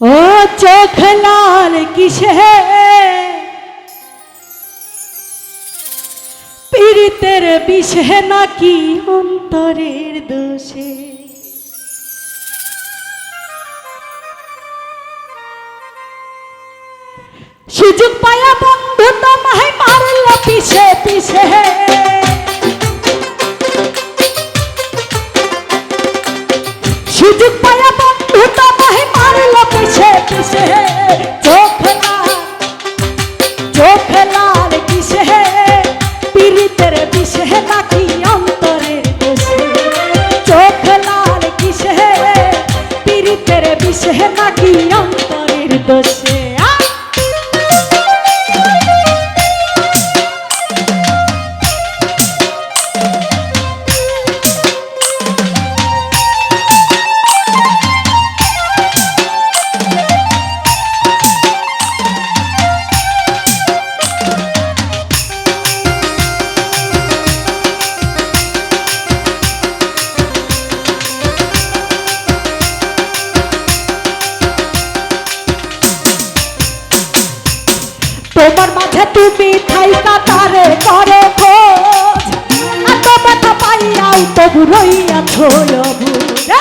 চোখ লাল কিসে? পীড়িতের বিষে নাকি অন্তরের দোষে? সুযোগ পায়া বন্ধু তোমায় মারল পিছে পিছে সুযোগ পায়া বন্ধু পিছে পিছে চোখ মাঝে তুমি থাইকা তারে করে খোঁজ। এত ব্যথা পাইয়াও তবু রইয়াছ অবুরে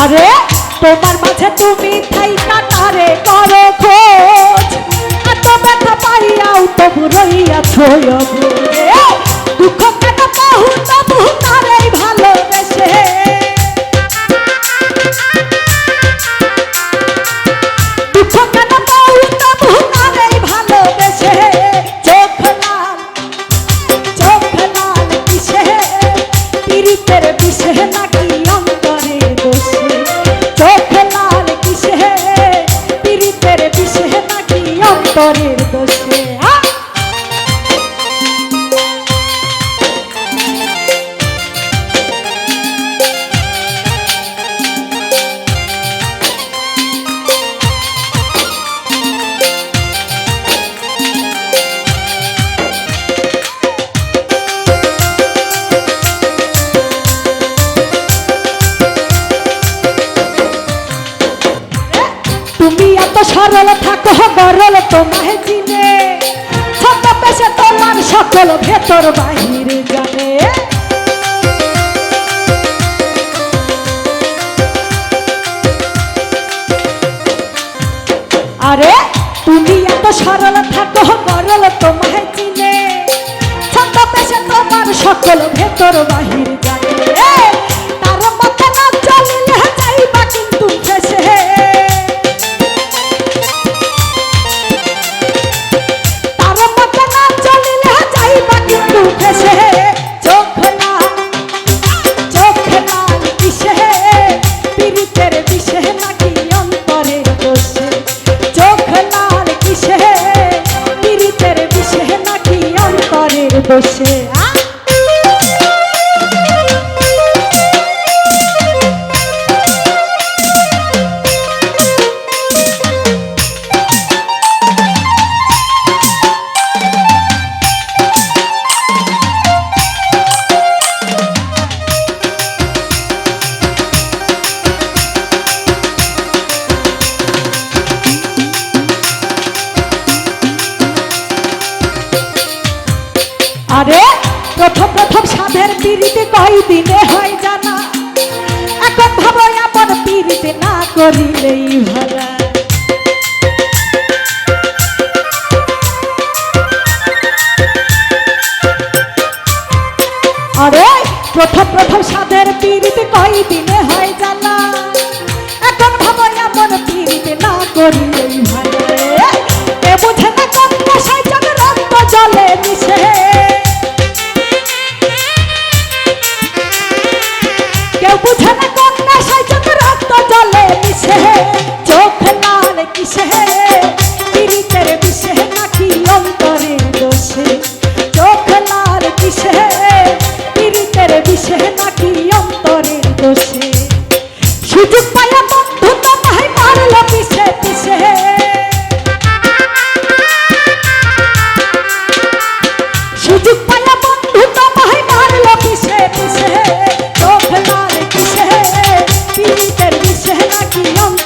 আরে, তোমার মাঝে তুমি থাইকা তারে করে খোঁজ। এত ব্যথা পাইয়াও তবু রইয়াছ অবুরে নাকি সরল থাকো গরল তোমায় চিনে। ছোট পেশে তোমার সকল ভেতর বাহির জানে। আরে, তুমি এত সরল থাকো গরল তোমায় চিনে। ছোট পেশে তোমার সকল ভেতর বাহির জানে অন্তরের পিড়িতে কয় দিনে হয় জানা। এখন ভাবো এমন পিড়িতে না করিলেই ভালা আরে, প্রথম প্রথম সাধের পিড়িতে কয় দিনে হয় জানা। এখন ভাবো এমন পিড়িতে না করিলেই ভালা এ বুঝে না কোন যেন রক্ত জলে মিশে। বুঝে না কোন নেশায় যত রক্ত জলে মিশে। চোখ লাল কিসে?